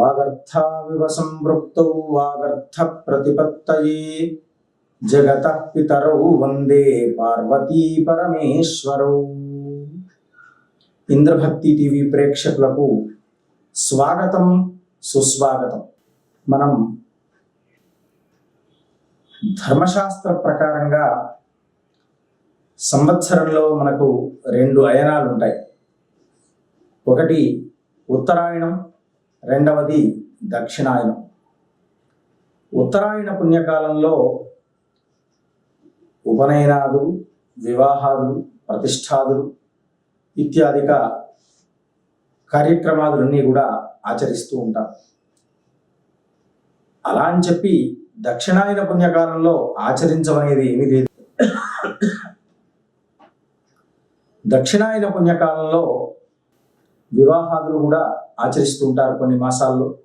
వాగర్థావివ సంవృప్తౌ వాగర్థ ప్రతిపత్తయే జగత పితరౌ వందే పార్వతీ పరమేశ్వరౌ. ఇంద్రభక్తి టీవీ ప్రేక్షకులకు స్వాగతం సుస్వాగతం. మనం ధర్మశాస్త్ర ప్రకారంగా సంవత్సరంలో మనకు రెండు అయనాలు ఉంటాయి ఒకటి ఉత్తరాయణం రెండవది దక్షిణాయనం. ఉత్తరాయణ పుణ్యకాలంలో ఉపనయనాదులు వివాహాదులు ప్రతిష్టాదులు ఇత్యాదిక కార్యక్రమాదులన్నీ కూడా ఆచరిస్తూ ఉంటాం. అలా అని చెప్పి దక్షిణాయన పుణ్యకాలంలో ఆచరించమనేది ఏమీ లేదు. దక్షిణాయన పుణ్యకాలంలో వివాహాదులు కూడా ఆచరిస్తూ ఉంటారు కొన్ని మాసాల్లో.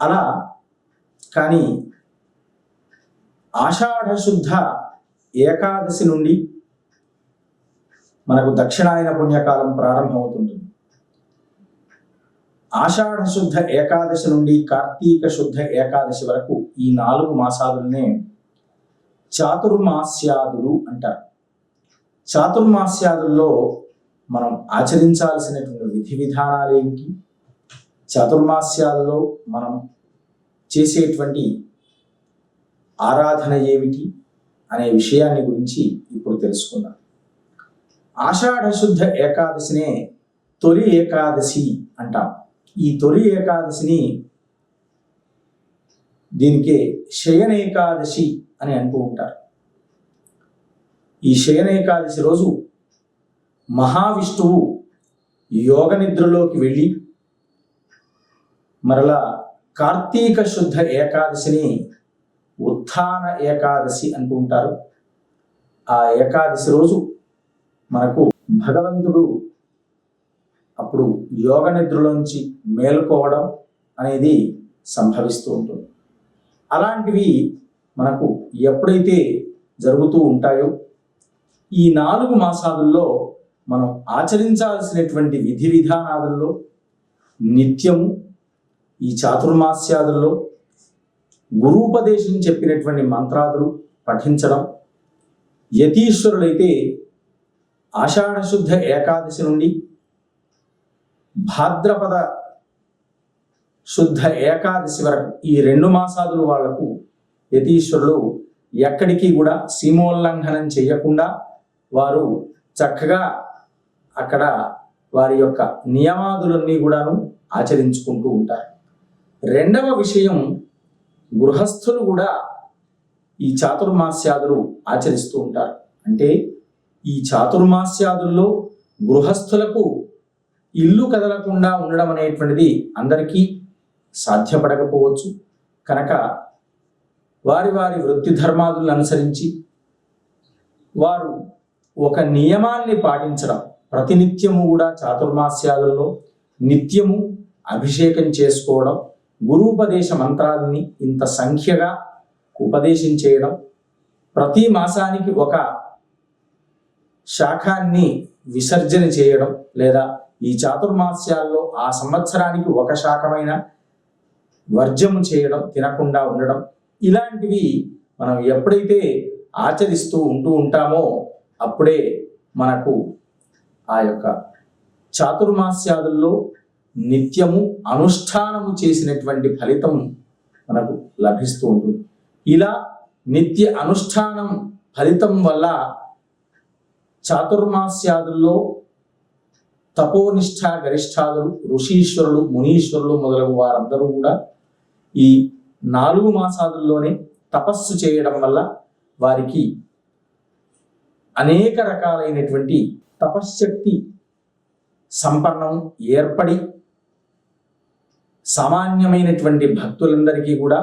అలా కానీ ఆషాఢశుద్ధ ఏకాదశి నుండి మనకు దక్షిణాయన పుణ్యకాలం ప్రారంభమవుతుంటుంది. ఆషాఢశుద్ధ ఏకాదశి నుండి కార్తీక శుద్ధ ఏకాదశి వరకు ఈ నాలుగు మాసాలనే చాతుర్మాస్యాదులు అంటారు. చాతుర్మాస్యాదుల్లో మనం ఆచరించాల్సినటువంటి విధి విధానాలు ఏమిటి చాతుర్మాస్యాలలో మనం చేసేటువంటి ఆరాధన ఏమిటి? అనే విషయాన్ని గురించి ఇప్పుడు తెలుసుకుందాం. ఆషాఢశుద్ధ ఏకాదశినే తొలి ఏకాదశి అంటాం. ఈ తొలి ఏకాదశిని దీనికి శయనేకాదశి అని అంటూ ఉంటారు. ఈ శయనేకాదశి రోజు మహావిష్ణువు యోగ నిద్రలోకి వెళ్ళి మరలా కార్తీక శుద్ధ ఏకాదశిని ఉత్థాన ఏకాదశి అంటూ ఉంటారు. ఆ ఏకాదశి రోజు మనకు భగవంతుడు అప్పుడు యోగ నిద్రలోంచి మేలుకోవడం అనేది సంభవిస్తూ ఉంటుంది. అలాంటివి మనకు ఎప్పుడైతే జరుగుతూ ఉంటాయో ఈ నాలుగు మాసాలలో మనం ఆచరించాల్సినటువంటి విధి విధానాదుల్లో నిత్యము ఈ చాతుర్మాస్యాదుల్లో గురూపదేశం చెప్పినటువంటి మంత్రాదులు పఠించడం యతీశ్వరులైతే ఆషాఢ శుద్ధ ఏకాదశి నుండి భాద్రపద శుద్ధ ఏకాదశి వరకు ఈ రెండు మాసాదులు వాళ్ళకు యతీశ్వరులు ఎక్కడికి కూడా సీమోల్లంఘనం చేయకుండా వారు చక్కగా అక్కడ వారి యొక్క నియమాదులన్నీ కూడాను ఆచరించుకుంటూ ఉంటారు. రెండవ విషయం గృహస్థులు కూడా ఈ చాతుర్మాస్యాదులు ఆచరిస్తూ ఉంటారు. అంటే ఈ చాతుర్మాస్యాదుల్లో గృహస్థులకు ఇల్లు కదలకుండా ఉండడం అనేటువంటిది అందరికీ సాధ్యపడకపోవచ్చు. కనుక వారి వారి వృత్తి ధర్మాదులను అనుసరించి వారు ఒక నియమాన్ని పాటించడం ప్రతినిత్యము కూడా చాతుర్మాస్యాలలో నిత్యము అభిషేకం చేసుకోవడం గురూపదేశ మంత్రాలని ఇంత సంఖ్యగా ఉపదేశం చేయడం ప్రతి మాసానికి ఒక శాఖాన్ని విసర్జన చేయడం లేదా ఈ చాతుర్మాస్యాల్లో ఆ సంవత్సరానికి ఒక శాఖమైన వర్జము చేయడం తినకుండా ఉండడం ఇలాంటివి మనం ఎప్పుడైతే ఆచరిస్తూ ఉంటూ ఉంటామో అప్పుడే మనకు ఆ యొక్క చాతుర్మాస్యాదుల్లో నిత్యము అనుష్ఠానము చేసినటువంటి ఫలితం మనకు లభిస్తూ ఉంటుంది. ఇలా నిత్య అనుష్ఠానం ఫలితం వల్ల చాతుర్మాస్యాదుల్లో తపోనిష్ట గరిష్టాదులు ఋషీశ్వరులు మునీశ్వరులు మొదలగు వారందరూ కూడా ఈ నాలుగు మాసాదుల్లోనే తపస్సు చేయడం వల్ల వారికి అనేక రకాలైనటువంటి తపశ్శక్తి సంపన్నం ఏర్పడి సామాన్యమైనటువంటి భక్తులందరికీ కూడా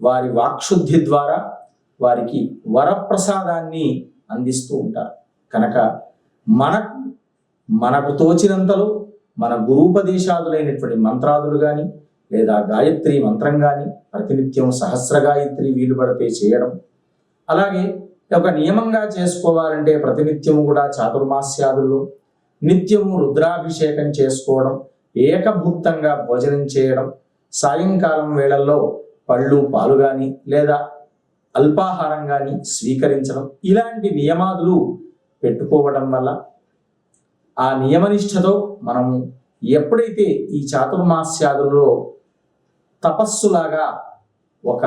వారి వాక్శుద్ధి ద్వారా వారికి వరప్రసాదాన్ని అందిస్తూ ఉంటారు. కనుక మనకు మనకు తోచినంతలో మన గురూపదేశాదులైనటువంటి మంత్రాదులు కానీ లేదా గాయత్రి మంత్రం కానీ ప్రతినిత్యం సహస్ర గాయత్రి వీలు పడితే చేయడం. అలాగే ఒక నియమంగా చేసుకోవాలంటే ప్రతినిత్యము కూడా చాతుర్మాస్యాదుల్లో నిత్యము రుద్రాభిషేకం చేసుకోవడం ఏకభుక్తంగా భోజనం చేయడం సాయంకాలం వేళల్లో పళ్ళు పాలు కానీ లేదా అల్పాహారం కానీ స్వీకరించడం ఇలాంటి నియమాదులు పెట్టుకోవడం వల్ల ఆ నియమనిష్టతో మనము ఎప్పుడైతే ఈ చాతుర్మాస్యాదులలో తపస్సులాగా ఒక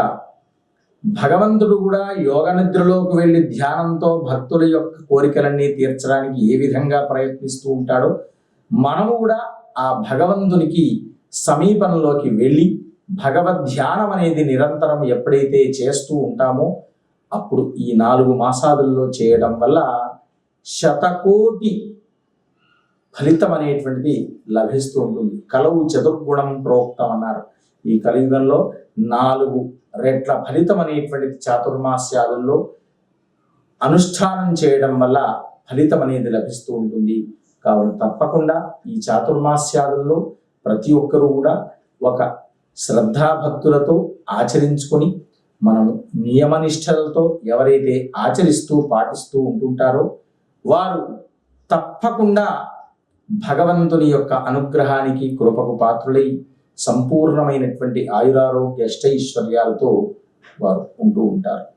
భగవంతుడు కూడా యోగ నిద్రలోకి వెళ్ళి ధ్యానంతో భక్తుల యొక్క కోరికలన్నీ తీర్చడానికి ఏ విధంగా ప్రయత్నిస్తూ ఉంటాడో మనము కూడా ఆ భగవంతునికి సమీపంలోకి వెళ్ళి భగవద్ ధ్యానం అనేది నిరంతరం ఎప్పుడైతే చేస్తూ ఉంటామో అప్పుడు ఈ నాలుగు మాసాదుల్లో చేయడం వల్ల శతకోటి ఫలితం అనేటువంటిది లభిస్తూ ఉంటుంది. కలవు చతుర్గుణం ప్రోక్తం అన్నారు ఈ కలియుగంలో నాలుగు రెట్ల ఫలితం అనేటువంటిది చాతుర్మాస్యాలలో అనుష్ఠానం చేయడం వల్ల ఫలితం అనేది లభిస్తూ ఉంటుంది. కావున తప్పకుండా ఈ చాతుర్మాస్యాదుల్లో ప్రతి ఒక్కరూ కూడా ఒక శ్రద్ధాభక్తులతో ఆచరించుకొని మనము నియమనిష్టలతో ఎవరైతే ఆచరిస్తూ పాటిస్తూ ఉంటుంటారో వారు తప్పకుండా భగవంతుని యొక్క అనుగ్రహానికి కృపకు పాత్రులై సంపూర్ణమైనటువంటి ఆయురారోగ్య అష్టైశ్వర్యాలతో వారు ఉంటూ ఉంటారు.